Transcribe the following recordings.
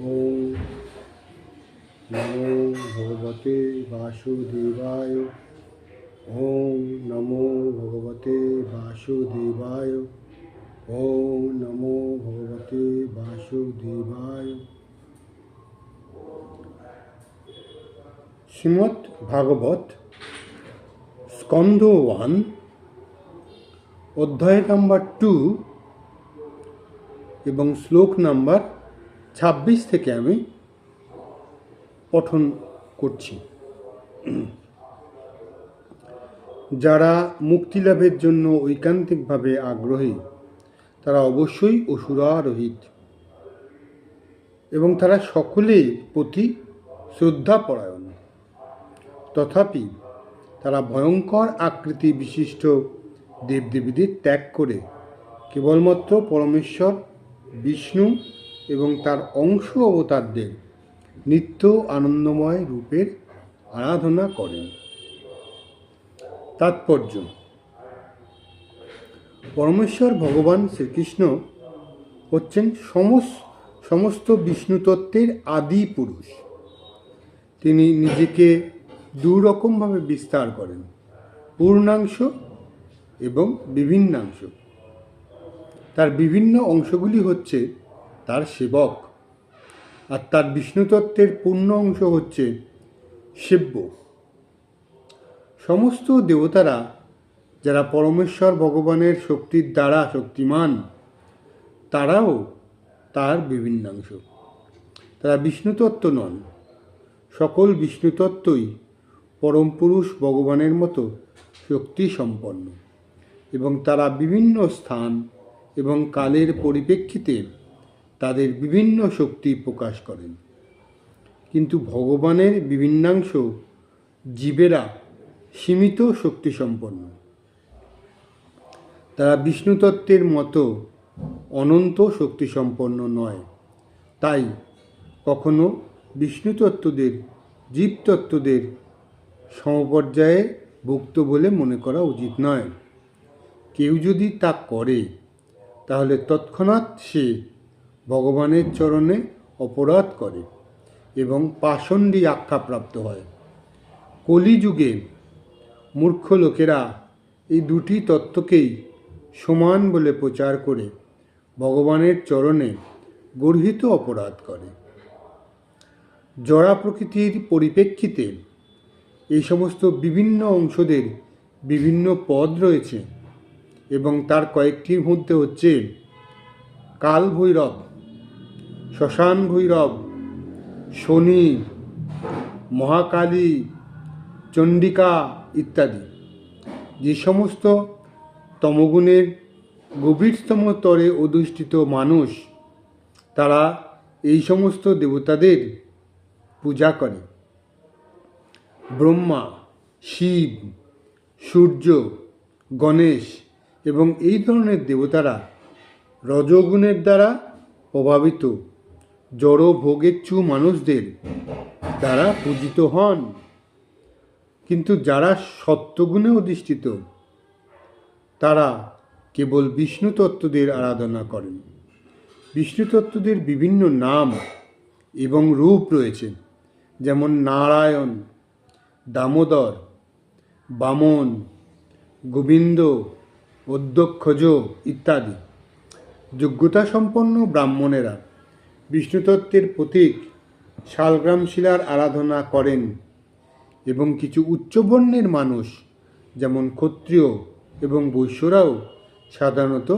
ওম নমো ভগবতে বাসুদেবায় ওম নমো ভগবতে বাসুদেবায় ওম নমো ভগবতে বাসুদেবায় শ্রীমৎ ভাগবত স্কন্ধ ওয়ান অধ্যায় নাম্বার টু এবং শ্লোক নাম্বার ছাব্বিশ থেকে আমি পঠন করছি। যারা মুক্তি লাভের জন্য ঐকান্তিকভাবে আগ্রহী, তারা অবশ্যই অসুরারোহিত এবং তারা সকলেই প্রতি শ্রদ্ধা পরায়ণ তথাপি তারা ভয়ঙ্কর আকৃতি বিশিষ্ট দেবদেবীদের ত্যাগ করে কেবলমাত্র পরমেশ্বর, বিষ্ণু এবং তার অংশ অবতারদের নিত্য আনন্দময় রূপের আরাধনা করেন। তাৎপর্য, পরমেশ্বর ভগবান শ্রীকৃষ্ণ হচ্ছেন সমস্ত সমস্ত বিষ্ণু তত্ত্বের আদি পুরুষ। তিনি নিজেকে দু রকমভাবে বিস্তার করেন, পূর্ণাংশ এবং বিভিন্নাংশ। তার বিভিন্ন অংশগুলি হচ্ছে তার সেবক। আর তার বিষ্ণুতত্ত্বের পূর্ণ অংশ হচ্ছে সেব্য সমস্ত দেবতারা যারা পরমেশ্বর ভগবানের শক্তির দ্বারা শক্তিমান, তারাও তার বিভিন্নাংশ। তারা বিষ্ণুতত্ত্ব নন। সকল বিষ্ণুতত্ত্বই পরম পুরুষ ভগবানের মতো শক্তি সম্পন্ন এবং তারা বিভিন্ন স্থান এবং কালের পরিপ্রেক্ষিতে তাদের বিভিন্ন শক্তি প্রকাশ করেন। কিন্তু ভগবানের বিভিন্নাংশ জীবেরা সীমিত শক্তি সম্পন্ন তারা বিষ্ণুতত্ত্বের মতো অনন্ত শক্তি সম্পন্ন নয়। তাই কখনো বিষ্ণুতত্ত্বদের, জীবতত্ত্বদের সমপর্যায়ে ভুক্ত বলে মনে করা উচিত নয়। কেউ যদি তা করে, তাহলে তৎক্ষণাৎ সে ভগবানের চরণে অপরাধ করে এবং পাষণ্ডী আখ্যাপ্রাপ্ত হয়। কলিযুগে মূর্খ লোকেরা এই দুটি তত্ত্বকেই সমান বলে প্রচার করে ভগবানের চরণে গর্হিত অপরাধ করে। জড়া প্রকৃতির পরিপ্রেক্ষিতে এই সমস্ত বিভিন্ন অংশদের বিভিন্ন পদ রয়েছে এবং তার কয়েকটির মধ্যে হচ্ছে কাল ভৈরব শ্মশান ভৈরব, শনি, মহাকালী, চণ্ডিকা ইত্যাদি। যে সমস্ত তমগুণের গভীরতম স্তরে অধিষ্ঠিত মানুষ, তারা এই সমস্ত দেবতাদের পূজা করে। ব্রহ্মা, শিব, সূর্য, গণেশ এবং এই ধরনের দেবতারা রজগুণের দ্বারা প্রভাবিত। জড় ভোগেচ্ছু মানুষদের দ্বারা পূজিত হন। কিন্তু যারা সত্যগুণে অধিষ্ঠিত, তারা কেবল বিষ্ণু তত্ত্বদের আরাধনা করেন। বিষ্ণু তত্ত্বদের বিভিন্ন নাম এবং রূপ রয়েছে, যেমন নারায়ণ, দামোদর, বামন, গোবিন্দ, অধ্যক্ষজ ইত্যাদি। যোগ্যতা সম্পন্ন ব্রাহ্মণেরা বিষ্ণুতত্ত্বের প্রতীক শালগ্রাম শিলার আরাধনা করেন এবং কিছু উচ্চবর্ণের মানুষ, যেমন ক্ষত্রিয় এবং বৈশ্যরাও, সাধারণত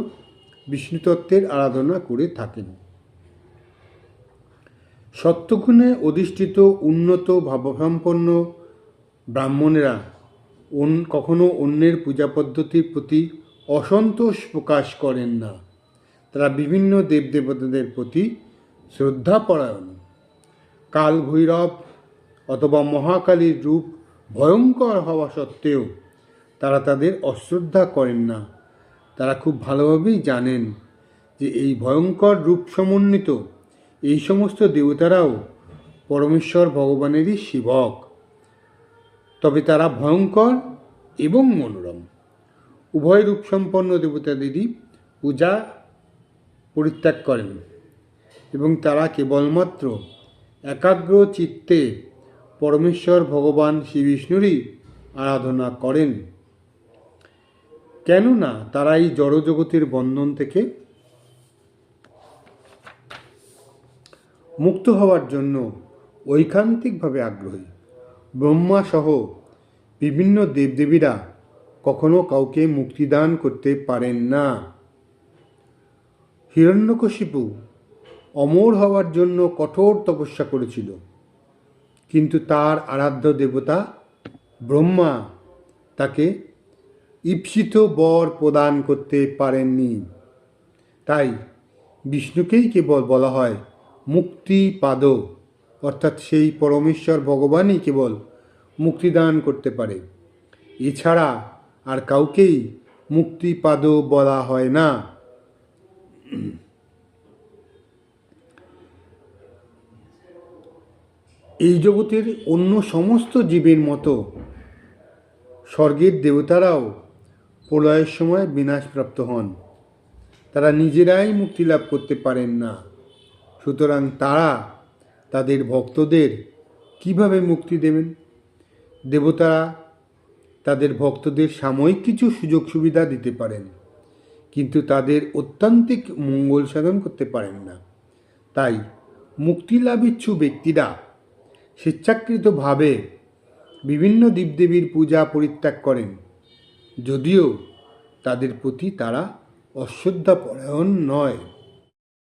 বিষ্ণুতত্ত্বের আরাধনা করে থাকেন। সত্যগুণে অধিষ্ঠিত উন্নত ভাবসম্পন্ন ব্রাহ্মণেরা কখনো অন্যের পূজা পদ্ধতির প্রতি অসন্তোষ প্রকাশ করেন না। তারা বিভিন্ন দেবদেবতাদের প্রতি শ্রদ্ধাপরায়ণ। কাল ভৈরব অথবা মহাকালীর রূপ ভয়ঙ্কর হওয়া সত্ত্বেও তারা তাদের অশ্রদ্ধা করেন না। তারা খুব ভালোভাবেই জানেন যে এই ভয়ঙ্কর রূপ সমন্বিত এই সমস্ত দেবতারাও পরমেশ্বর ভগবানেরই সেবক। তবে তারা ভয়ঙ্কর এবং মনোরম। উভয় রূপসম্পন্ন দেবতাদেরই পূজা পরিত্যাগ করেন। এবং তারা কেবলমাত্র একাগ্র চিত্তে পরমেশ্বর ভগবান শ্রী বিষ্ণুরই আরাধনা করেন। কেননা তারা এই জড়জগতের বন্ধন থেকে মুক্ত হওয়ার জন্য ঐকান্তিকভাবে আগ্রহী। ব্রহ্মা সহ বিভিন্ন দেবদেবীরা কখনো কাউকে মুক্তিদান করতে পারেন না। হিরণ্যকশিপু অমর হওয়ার জন্য কঠোর তপস্যা করেছিল। কিন্তু তার আরাধ্য দেবতা ব্রহ্মা তাকে ঈপ্সিত বর প্রদান করতে পারেননি। তাই বিষ্ণুকেই কেবল বলা হয় মুক্তিপাদ, অর্থাৎ সেই পরমেশ্বর ভগবানই কেবল মুক্তিদান করতে পারে। এছাড়া আর কাউকেই মুক্তিপাদ বলা হয় না। এই জগতের অন্য সমস্ত জীবের মতো স্বর্গের দেবতারাও প্রলয়ের সময় বিনাশপ্রাপ্ত হন। তারা নিজেরাই মুক্তি লাভ করতে পারেন না। সুতরাং তারা তাদের ভক্তদের কীভাবে মুক্তি দেবেন? দেবতারা তাদের ভক্তদের সাময়িক কিছু সুযোগ সুবিধা দিতে পারেন, কিন্তু তাদের অত্যান্তিক মঙ্গল সাধন করতে পারেন না। তাই মুক্তি লাভিচ্ছু ব্যক্তিরা স্বেচ্ছাকৃতভাবে বিভিন্ন দেবদেবীর পূজা পরিত্যাগ করেন। যদিও তাদের প্রতি তারা অশ্রদ্ধাপরায়ণ নয়।